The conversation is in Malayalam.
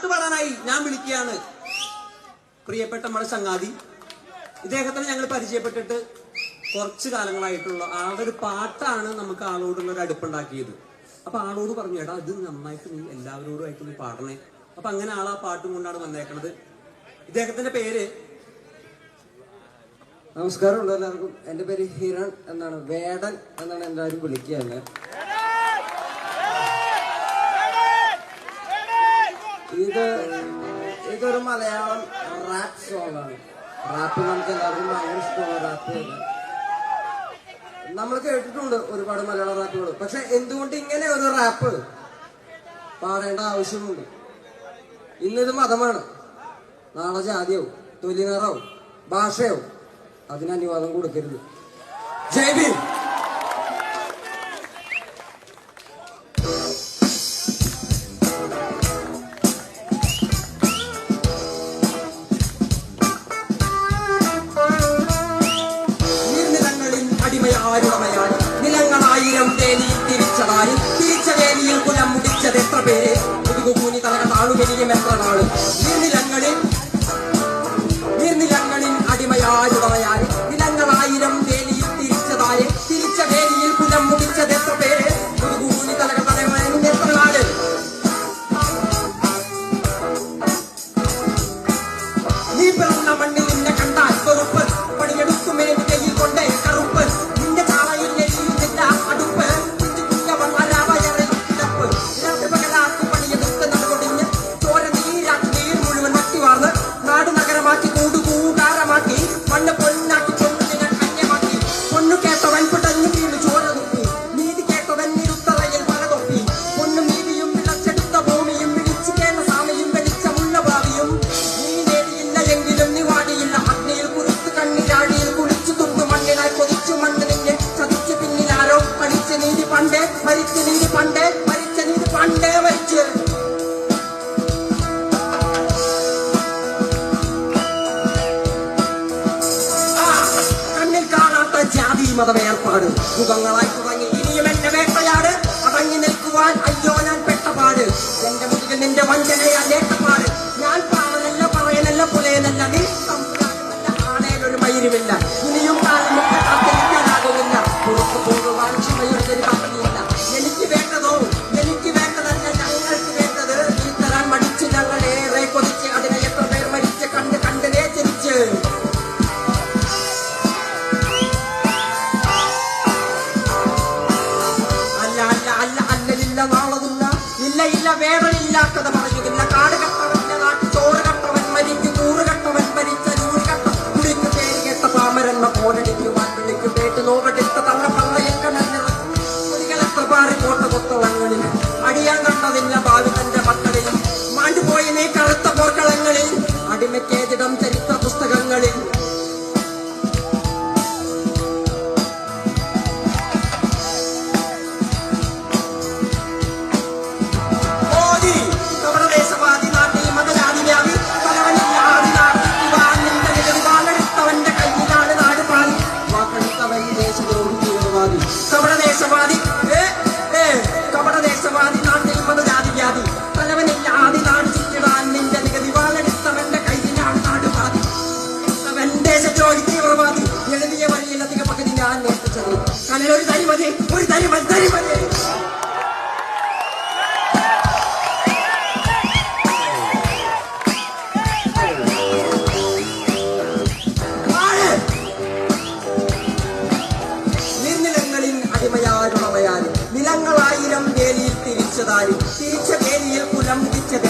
പാട്ട് പാടാനായി ഞാൻ വിളിക്കുകയാണ്. പ്രിയപ്പെട്ട നമ്മുടെ ചങ്ങാതി ഇദ്ദേഹത്തിന് ഞങ്ങൾ പരിചയപ്പെട്ടിട്ട് കുറച്ച് കാലങ്ങളായിട്ടുള്ള ആളുടെ ഒരു പാട്ടാണ് നമുക്ക് ആളോടുള്ള ഒരു അടുപ്പുണ്ടാക്കിയത്. അപ്പൊ ആളോട് പറഞ്ഞു എടാ ഇത് നന്നായിട്ട് നീ എല്ലാവരോടുമായിട്ട് നീ പാടണേ. അപ്പൊ അങ്ങനെ ആൾ ആ പാട്ടും കൊണ്ടാണ് വന്നേക്കണത്. ഇദ്ദേഹത്തിന്റെ പേര്? നമസ്കാരം ഉണ്ട് എല്ലാവർക്കും എന്റെ പേര് ഹിരൺ എന്നാണ്. വേടൻ എന്നാണ് എല്ലാവരും വിളിക്കുക ഇത് ഇതൊരു മലയാളം റാപ്പ് സോങ്ങാണ് റാപ്പ് നമുക്ക് എല്ലാവർക്കും ഭയങ്കര ഇഷ്ടമാണ് റാപ്പ് നമ്മൾ കേട്ടിട്ടുണ്ട് ഒരുപാട് മലയാള റാപ്പുകൾ പക്ഷെ എന്തുകൊണ്ട് ഇങ്ങനെ ഒരു റാപ്പ് പാടേണ്ട ആവശ്യമുണ്ട്? ഇന്നിത് മതമാണ്. നാളെ ജാതിയാവും തൊലിനിറാവും ഭാഷയാവും. അതിന് അനുവാദം കൊടുക്കരുത്. ജയ് അടിമയാരുടമയായി നിലങ്ങളായിരം തേനി തിരിച്ചതായി. തിരിച്ച വേലിയിൽ കുലം മുടിച്ചത് എത്ര പേര്? മുതുകുകൂനി തലക താണുമെനിയും എത്ര നാൾ? നിർനിലങ്ങളിൽ നിർനിലങ്ങളിൽ അടിമയാരുടമയായി മരിച്ച പണ്ടേ മരിച്ച പണ്ടേ മരിച്ച്. കണ്ണിൽ കാണാത്ത ജാതി മത വേർപാട് മുഖങ്ങളായി തുടങ്ങി ഇനിയും എന്റെ വേട്ടയാട്. അടങ്ങി നിൽക്കുവാൻ അയ്യോ ഞാൻ പെട്ടപാട് എന്റെ മുതുകിൽ നിന്റെ വഞ്ചനയാ നേട്ടപ്പാട്. ഞാൻ പാവനല്ല പറയനല്ല പുലയനല്ല. നീ സംസ്കാരമല്ല ആണേലൊരു മയിരുമില്ല ഇല്ല ഇല്ല വേറെയില്ല കഥ കാട് കട്ടവന്റെ നാട്ടിൽ ചോറ് കട്ടവൻ മരിച്ചു നൂറ് കട്ടവൻ മരിച്ച നൂറ് കട്ട കുടിക്ക് പേര് കേട്ട പാമരെന്ന പോരടിക്കുവാൻ വിളിക്കും. പേട്ട് നോവെടുത്ത തള്ള വഴിയിലധിക പകുതി ഞാൻ ഒരു തരി മതി ഒരു തരി മതി തരി മതി. നിലങ്ങളായിരം വേലിയിൽ തിരിച്ചതായി തിരിച്ച വേലിയിൽ കുലം തിരിച്ചത്